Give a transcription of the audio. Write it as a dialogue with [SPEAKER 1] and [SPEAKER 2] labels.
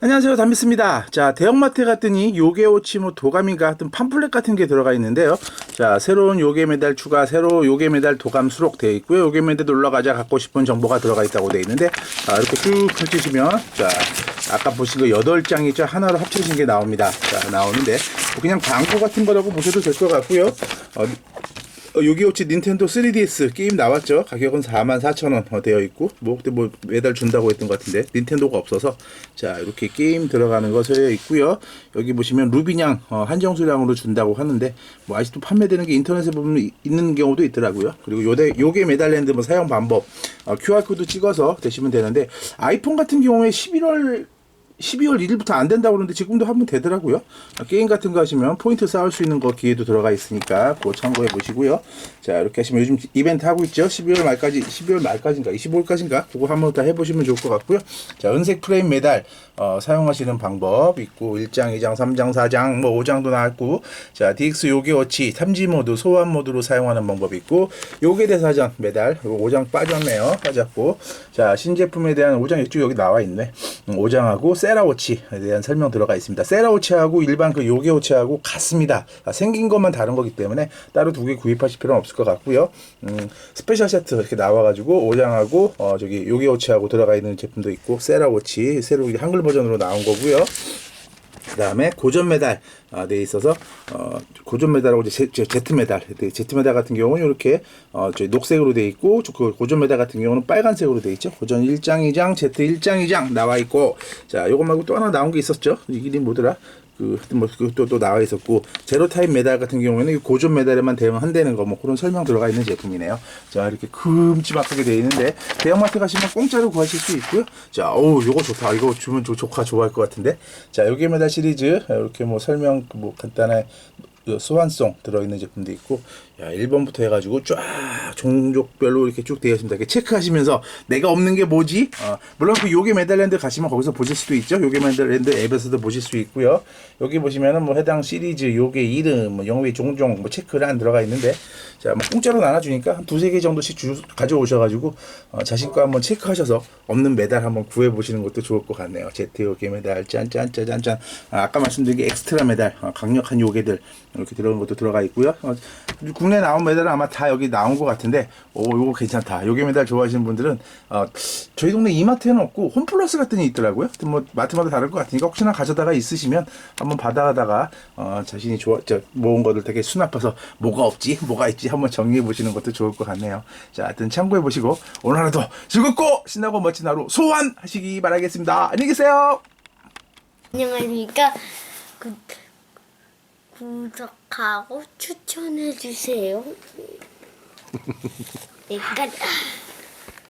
[SPEAKER 1] 안녕하세요. 담비스입니다. 자 대형마트에 갔더니 요게 오치 뭐 도감인가 하여튼 팜플렛 같은 게 들어가 있는데요. 자 새로운 요게 메달 추가 새로 요게 메달 도감 수록 되어 있고요. 요게 메달 놀러가자 갖고 싶은 정보가 들어가 있다고 되어 있는데 자 이렇게 쭉 펼치시면 자 아까 보신 거 8장이 죠? 하나로 합쳐진 게 나옵니다. 자 나오는데 그냥 광고 같은 거라고 보셔도 될 것 같고요. 어, 어, 요기오치 닌텐도 3DS 게임 나왔죠. 가격은 44,000원 어, 되어 있고 뭐 그때 뭐 매달 준다고 했던 것 같은데 닌텐도가 없어서 자 이렇게 게임 들어가는 거 되어 있고요. 여기 보시면 루비냥 어, 한정 수량으로 준다고 하는데 뭐 아직도 판매되는 게 인터넷에 보면 이- 있는 경우도 있더라고요. 그리고 요대 요게 메달랜드 뭐 사용 방법 어, QR 코드 찍어서 되시면 되는데 아이폰 같은 경우에 11월 12월 1일부터 안 된다고 그러는데 지금도 하면 되더라고요. 아, 게임 같은 거 하시면 포인트 쌓을 수 있는 거 기회도 들어가 있으니까 그거 참고해 보시고요. 자, 이렇게 하시면 요즘 이벤트 하고 있죠. 12월 말까지, 12월 말까지인가, 25일까지인가? 그거 한번 다 해보시면 좋을 것 같고요. 자, 은색 프레임 메달, 어, 사용하시는 방법 있고, 1장, 2장, 3장, 4장, 뭐 5장도 나왔고, 자, DX 요게워치 3G 모드, 소환 모드로 사용하는 방법 있고, 요게 대사전 메달, 요거 5장 빠졌네요. 빠졌고, 자, 신제품에 대한 5장 이쪽 여기 나와 있네. 음, 5장하고 세라워치에 대한 설명 들어가 있습니다. 세라워치하고 일반 그 요게워치하고 같습니다. 아, 생긴 것만 다른 거기 때문에 따로 두 개 구입하실 필요는 없을 것 같고요. 음, 스페셜 세트 이렇게 나와가지고 5장하고 어, 저기 요게워치하고 들어가 있는 제품도 있고 세라워치 새로 한글 버전으로 나온 거고요. 그 다음에 고전 메달 어, 돼 있어서 어, 고전 메달하고 이제 제, 제, 제트 메달. 네, 제트 메달 같은 경우는 이렇게 어, 저희 녹색으로 돼 있고 저- 그 고전 메달 같은 경우는 빨간색으로 돼 있죠. 고전 1장 2장 제트 1장 2장 나와 있고. 자 요거 말고 또 하나 나온 게 있었죠. 이 이름이 뭐더라 그 하여튼 뭐 그것도 또 나와 있었고 제로 타입 메달 같은 경우에는 이 고전 메달에만 대응한다는 거 뭐 그런 설명 들어가 있는 제품이네요. 자 이렇게 큼지막하게 되어 있는데 대형마트 가시면 공짜로 구하실 수 있고요. 자, 오 요거 좋다. 이거 주면 조, 조카 좋아할 것 같은데. 자 여기 메달 시리즈 이렇게 뭐 설명 뭐 간단한 소환송 들어있는 제품도 있고 야 1번부터 해가지고 쫙 종족별로 이렇게 쭉 되어 있습니다. 이렇게 체크하시면서 내가 없는 게 뭐지? 어, 물론 그 요게 메달랜드 가시면 거기서 보실 수도 있죠. 요게 메달랜드 앱에서도 보실 수 있고요. 여기 보시면은 뭐 해당 시리즈 요게 이름 뭐 영위 종종 뭐 체크를 안 들어가 있는데 자 뭐 공짜로 나눠주니까 한 두세 개 정도씩 주, 가져오셔가지고 어, 자신과 한번 체크하셔서 없는 메달 한번 구해 보시는 것도 좋을 것 같네요. 제트 요게 메달 짠짠짠짠짠 아, 아까 말씀드린 게 엑스트라 메달 어, 강력한 요게들 이렇게 들어간 것도 들어가 있고요. 어, 국내 나온 메달은 아마 다 여기 나온 것 같은데 오 요거 괜찮다. 요게 메달 좋아하시는 분들은 어, 저희 동네 이마트에는 없고 홈플러스 같은 게 있더라고요. 뭐 마트마다 다를 것 같으니까 혹시나 가져다가 있으시면 한번 받아가다가 어, 자신이 좋아 저 모은 것들 되게 수납해서 뭐가 없지 뭐가 있지 한번 정리해 보시는 것도 좋을 것 같네요. 자, 하여튼 참고해 보시고 오늘 하루도 즐겁고 신나고 멋진 하루 소환하시기 바라겠습니다. 안녕히 계세요.
[SPEAKER 2] 안녕하십니까 구, 구독하고 추천해 주세요 내가